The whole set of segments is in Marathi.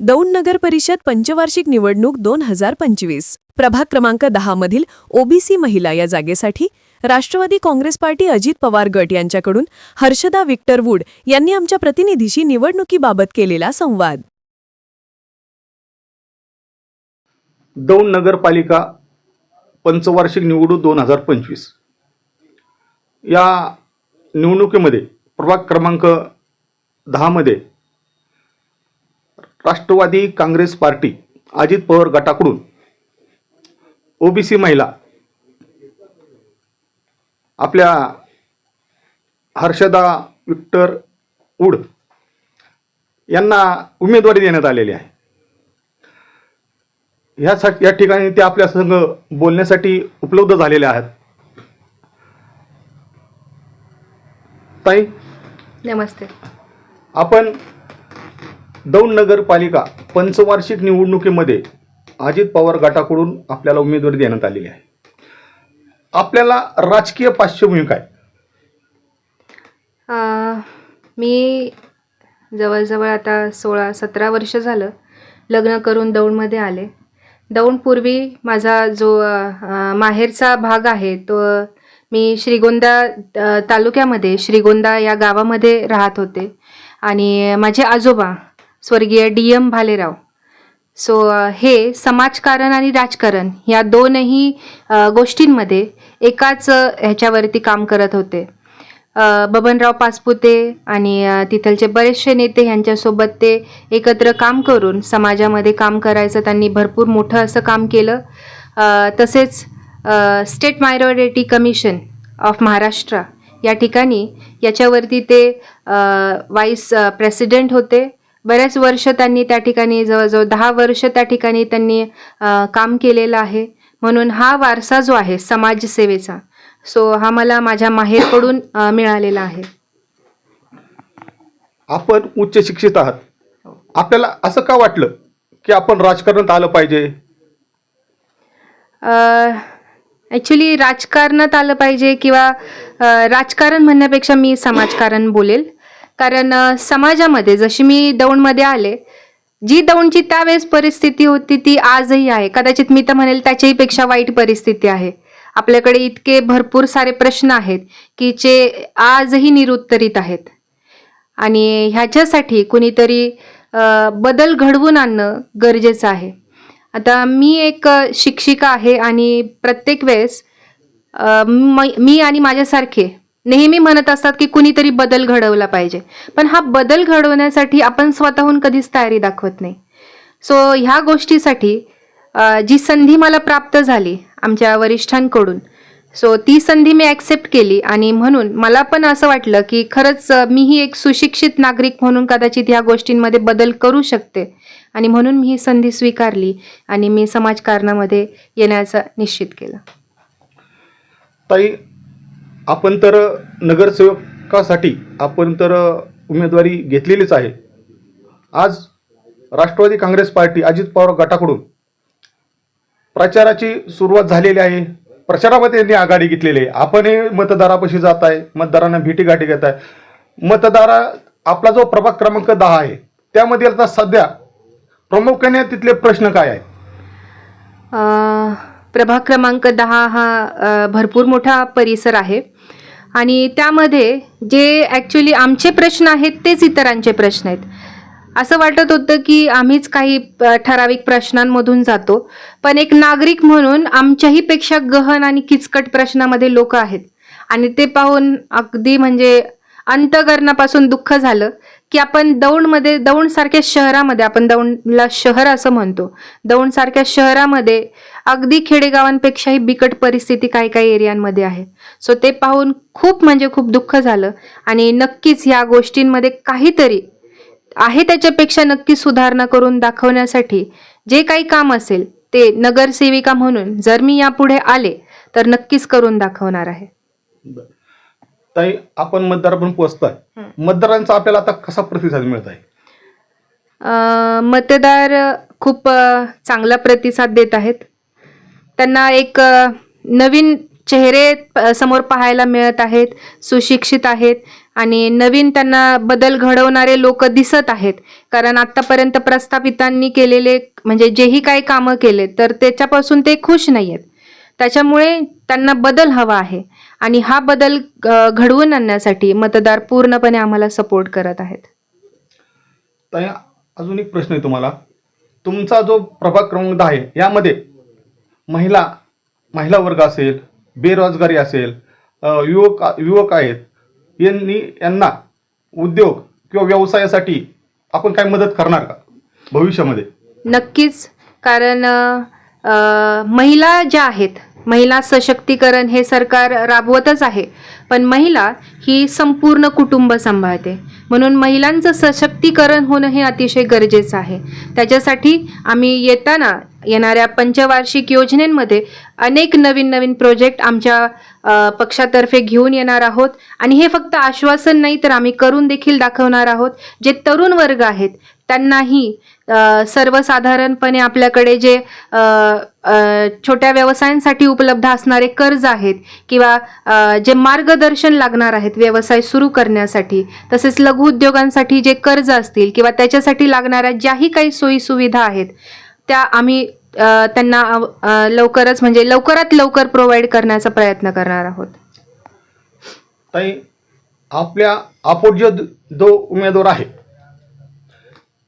दौंड नगर परिषद पंचवार्षिक निवडणूक दोन हजार पंचवीस. प्रभाग क्रमांक दहा मधील ओबीसी महिला या जागेसाठी राष्ट्रवादी काँग्रेस पार्टी अजित पवार गट यांच्याकडून हर्षदा विक्टर वूड यांनी आमच्या प्रतिनिधीशी निवडणुकीबाबत केलेला संवाद. दौंड नगरपालिका पंचवार्षिक निवडणूक दोन हजार पंचवीस. या निवडणुकीमध्ये प्रभाग क्रमांक दहामध्ये राष्ट्रवादी काँग्रेस पार्टी अजित पवार गटाकडून ओबीसी महिला आपल्या हर्षदा विक्टर उड यांना उमेदवारी देण्यात आलेली आहे. ह्यासाठी या ठिकाणी ते आपल्या संघ बोलण्यासाठी उपलब्ध झालेले आहेत. ताई नमस्ते. आपण दौंड नगरपालिका पंचवार्षिक निवडणुकीमध्ये अजित पवार गटाकडून आपल्याला उमेदवारी देण्यात आलेली आहे. आपल्याला राजकीय पार्श्वभूमी काय? अं, मी जवळजवळ आता सोळा सतरा वर्ष झालं लग्न करून दौंडमध्ये आले. दौंडपूर्वी माझा जो माहेरचा भाग आहे तो मी श्रीगोंदा तालुक्यामध्ये श्रीगोंदा या गावामध्ये राहत होते. आणि माझे आजोबा स्वर्गीय डी एम भालेराव सो हे समाजकारण आणि राजकारण या दोनही गोष्टींमध्ये एकाच ह्याच्यावरती काम करत होते. बबनराव पाचपुते आणि तिथलचे बरेचसे नेते ह्यांच्यासोबत ते एकत्र काम करून समाजामध्ये काम करायचं त्यांनी भरपूर मोठं असं काम केलं. तसेच state minority commission of Maharashtra या ठिकाणी याच्यावरती ते वाईस प्रेसिडेंट होते. बरेच वर्ष त्यांनी त्या ठिकाणी जवळजवळ दहा वर्ष त्या ठिकाणी त्यांनी काम केलेलं आहे. म्हणून हा वारसा जो आहे समाजसेवेचा सो हा मला माझ्या माहेरकडून मिळालेला आहे. आपण उच्च शिक्षित आहात. आपल्याला असं का वाटलं की आपण राजकारणात आलं पाहिजे? ॲक्च्युली राजकारणात आलं पाहिजे किंवा राजकारण म्हणण्यापेक्षा मी समाजकारण बोलेल. कारण समाजामध्ये जशी मी दौंडमध्ये आले जी दौंडची त्यावेळेस परिस्थिती होती ती आजही आहे. कदाचित मी तर म्हणेल त्याच्याही पेक्षा वाईट परिस्थिती आहे. आपल्याकडे इतके भरपूर सारे प्रश्न आहेत की जे आजही निरुत्तरित आहेत. आणि ह्याच्यासाठी कुणीतरी बदल घडवून आणणं गरजेचं आहे. आता मी एक शिक्षिका आहे आणि प्रत्येक वेळेस मी आणि माझ्यासारखे नेहमी म्हणत असतात की कुणीतरी बदल घडवला पाहिजे. पण हा बदल घडवण्यासाठी आपण स्वतःहून कधीच तयारी दाखवत नाही. सो ह्या गोष्टीसाठी जी संधी मला प्राप्त झाली आमच्या वरिष्ठांकडून सो ती संधी मी ॲक्सेप्ट केली आणि म्हणून मला पण असं वाटलं की खरंच मीही एक सुशिक्षित नागरिक म्हणून कदाचित ह्या गोष्टींमध्ये बदल करू शकते. आणि म्हणून मी ही संधी स्वीकारली आणि मी समाजकारणामध्ये येण्याचं निश्चित केलं. ताई आपण तर नगरसेवकासाठी आपण तर उमेदवारी घेतलेलीच आहे. आज राष्ट्रवादी काँग्रेस पार्टी अजित पवार गटाकडून प्रचाराची सुरुवात झालेली आहे. प्रचारामध्ये त्यांनी आघाडी घेतलेली आहे. आपणही मतदारापाशी जात आहे. मतदारांना भेटीगाठी घेत आहे. मतदारा आपला जो प्रभाग क्रमांक दहा आहे त्यामध्ये आता सध्या प्रामुख्याने तिथले प्रश्न काय आहेत? प्रभाग क्रमांक दहा हा भरपूर मोठा परिसर आहे. आणि त्यामध्ये जे ॲक्च्युली आमचे प्रश्न आहेत तेच इतरांचे प्रश्न आहेत. असं वाटत होतं की आम्हीच काही ठराविक प्रश्नांमधून जातो. पण एक नागरिक म्हणून आमच्याही पेक्षा गहन आणि किचकट प्रश्नामध्ये लोक आहेत. आणि ते पाहून अगदी म्हणजे अंतकरणापासून दुःख झालं की आपण दौंडमध्ये दौंडसारख्या शहरामध्ये आपण दौंडला शहर असं म्हणतो दौंडसारख्या शहरामध्ये अगदी खेडेगावांपेक्षाही बिकट परिस्थिती काही काही एरियांमध्ये आहे. सो ते पाहून खूप म्हणजे खूप दुःख झालं आणि नक्कीच ह्या गोष्टींमध्ये काहीतरी आहे त्याच्यापेक्षा नक्की सुधारणा करून दाखवण्यासाठी जे काही काम असेल ते नगरसेविका म्हणून जर मी यापुढे आले तर नक्कीच करून दाखवणार आहे. ताई आपण मतदार पण पोहोचताय मतदारांचा आपल्याला आता कसा प्रतिसाद मिळत आहे अ, मतदार खूप अ, चांगला प्रतिसाद देत आहेत. त्यांना एक अ, नवीन चेहरे अ, समोर पाहायला मिळत आहेत सुशिक्षित आहेत आणि नवीन त्यांना बदल घडवणारे लोक दिसत आहेत. कारण आतापर्यंत प्रस्थापितांनी केलेले म्हणजे जेही काही कामं केले तर त्याच्यापासून ते खुश नाही आहेत त्याच्यामुळे त्यांना बदल हवा आहे. आणि हा बदल घडवून आणण्यासाठी मतदार पूर्णपणे आम्हाला सपोर्ट करत आहेत. अजून एक प्रश्न आहे तुम्हाला. तुमचा जो प्रभाग क्रमांक दहा आहे यामध्ये महिला महिला वर्ग असेल बेरोजगारी असेल युवक युवक आहेत यांनी यांना उद्योग किंवा व्यवसायासाठी आपण काय मदत करणार का भविष्यामध्ये? नक्कीच. कारण महिला ज्या आहेत महिला सशक्तीकरण हे सरकार राबवतच आहे पण महिला ही संपूर्ण कुटुंब सांभाळते. म्हणून महिलांचं सशक्तीकरण होणं हे अतिशय गरजेचं आहे. त्याच्यासाठी आम्ही येताना येणाऱ्या पंचवार्षिक योजनेमध्ये अनेक नवीन नवीन प्रोजेक्ट आमच्या पक्षातर्फे घेऊन येणार आहोत. आणि हे फक्त आश्वासन नाही तर आम्ही करून देखील दाखवणार आहोत. जे तरुण वर्ग आहेत त्यांनाही सर्वसाधारणपणे आपल्याकडे जे छोट्या व्यवसायांसाठी उपलब्ध असणारे कर्ज आहेत किंवा जे मार्गदर्शन लागणार आहेत व्यवसाय सुरू करण्यासाठी तसेच लघु उद्योगांसाठी जे कर्ज असतील किंवा त्याच्यासाठी लागणाऱ्या ज्याही काही सोयी सुविधा आहेत त्या आम्ही त्यांना लवकरच म्हणजे लवकरात लवकर प्रोव्हाइड करण्याचा प्रयत्न करणार आहोत. ताई आपल्या अपोट जो उमेदवार आहे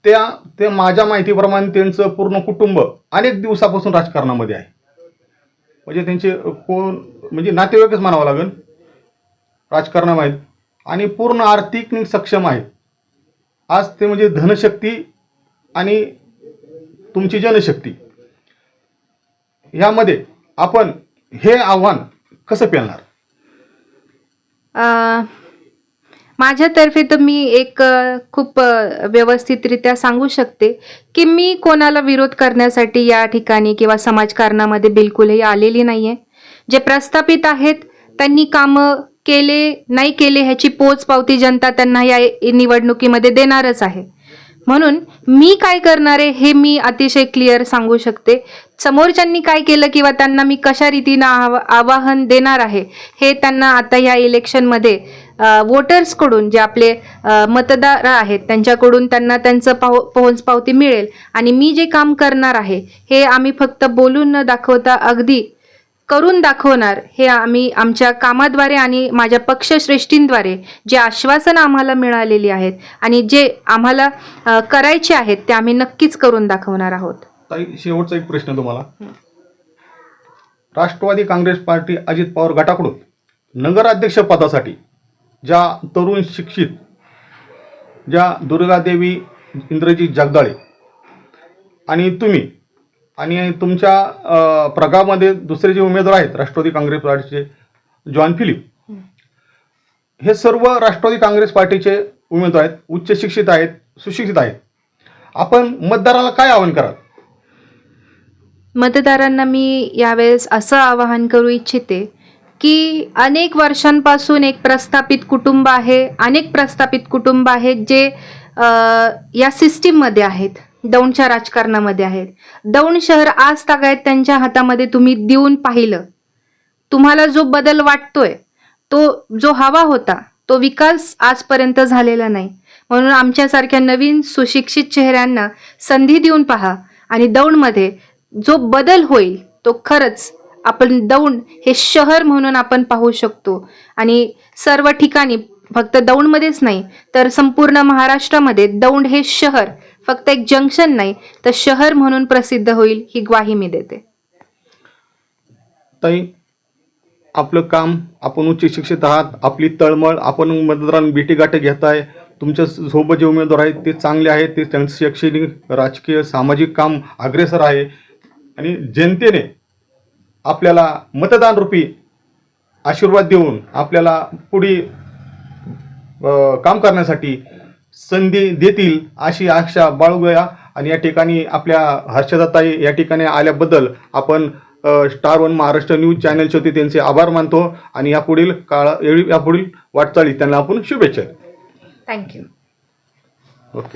त्या ते माझ्या माहितीप्रमाणे त्यांचं पूर्ण कुटुंब अनेक दिवसापासून राजकारणामध्ये आहे. म्हणजे त्यांचे कोण म्हणजे नातेवाईकच म्हणावं लागेल. राजकारणामध्ये आहेत. आणि पूर्ण आर्थिक नि सक्षम आहेत. आज ते म्हणजे धनशक्ती आणि तुमची जनशक्ती. ह्यामध्ये आपण हे आव्हान कसं पेलणार? माझ्यातर्फे तर मी एक खूप व्यवस्थितरित्या सांगू शकते की मी कोणाला विरोध करण्यासाठी या ठिकाणी किंवा समाजकारणामध्ये बिलकुलही आलेली नाही आहे जे प्रस्थापित आहेत त्यांनी कामं केले नाही केले ह्याची पोचपावती जनता त्यांना या निवडणुकीमध्ये देणारच आहे. म्हणून मी काय करणार आहे हे मी अतिशय क्लिअर सांगू शकते. समोरच्यांनी काय केलं किंवा त्यांना मी कशा रीतीनं आव आवाहन देणार आहे हे त्यांना आता या इलेक्शनमध्ये वोटर्सकडून जे आपले मतदार आहेत त्यांच्याकडून त्यांना त्यांचं पाव पोहोच पावती मिळेल. आणि मी जे काम करणार आहे हे आम्ही फक्त बोलून न दाखवता अगदी करून दाखवणार हे आम्ही आमच्या कामाद्वारे आणि माझ्या पक्षश्रेष्ठींद्वारे जे आश्वासन आम्हाला मिळालेली आहेत आणि जे आम्हाला करायचे आहेत ते आम्ही नक्कीच करून दाखवणार आहोत. शेवटचा एक प्रश्न तुम्हाला. राष्ट्रवादी काँग्रेस पार्टी अजित पवार गटाकडून नगराध्यक्ष पदासाठी ज्या तरुण शिक्षित ज्या दुर्गादेवी इंद्रजीत जगदाळे आणि तुम्ही आणि तुमच्या प्रगामध्ये दुसरे जे उमेदवार आहेत राष्ट्रवादी काँग्रेस पार्टीचे जॉन फिलिप हे सर्व राष्ट्रवादी काँग्रेस पार्टीचे उमेदवार आहेत उच्च शिक्षित आहेत सुशिक्षित आहेत. आपण मतदाराला काय आवाहन कराल? मतदारांना मी यावेळेस असं आवाहन करू इच्छिते की अनेक वर्षांपासून एक प्रस्थापित कुटुंब आहे अनेक प्रस्थापित कुटुंब आहेत जे या सिस्टीममध्ये आहेत दौंडच्या राजकारणामध्ये आहेत. दौंड शहर आज तागायत त्यांच्या हातामध्ये तुम्ही देऊन पाहिलं. तुम्हाला जो बदल वाटतोय तो जो हवा होता तो विकास आजपर्यंत झालेला नाही. म्हणून आमच्यासारख्या नवीन सुशिक्षित चेहऱ्यांना संधी देऊन पहा आणि दौंडमध्ये जो बदल होईल तो खरंच आपण दौंड हे शहर म्हणून आपण पाहू शकतो. आणि सर्व ठिकाणी फक्त दौंडमध्येच नाही तर संपूर्ण महाराष्ट्रामध्ये दौंड हे शहर फक्त एक जंक्शन नाही तर शहर म्हणून प्रसिद्ध होईल ही ग्वाही मी देते. ताई आपलं काम आपण उच्च शिक्षित आहात आपली तळमळ आपण मतदारांना भेटीगाठी आहे तुमच्यासोबत जे उमेदवार आहेत ते चांगले आहेत ते त्यांचं शैक्षणिक राजकीय सामाजिक काम अग्रेसर आहे. आणि जनतेने आपल्याला मतदान रूपी आशीर्वाद देऊन आपल्याला पुढे काम करण्यासाठी संधी देतील अशी आशा बाळगूया. आणि या ठिकाणी आपल्या हर्षदाताई या ठिकाणी आल्याबद्दल आपण स्टार वन महाराष्ट्र न्यूज चॅनलचे होते त्यांचे आभार मानतो. आणि यापुढील काळा यापुढील वाटचाळी त्यांना आपण शुभेच्छा थँक्यू ओके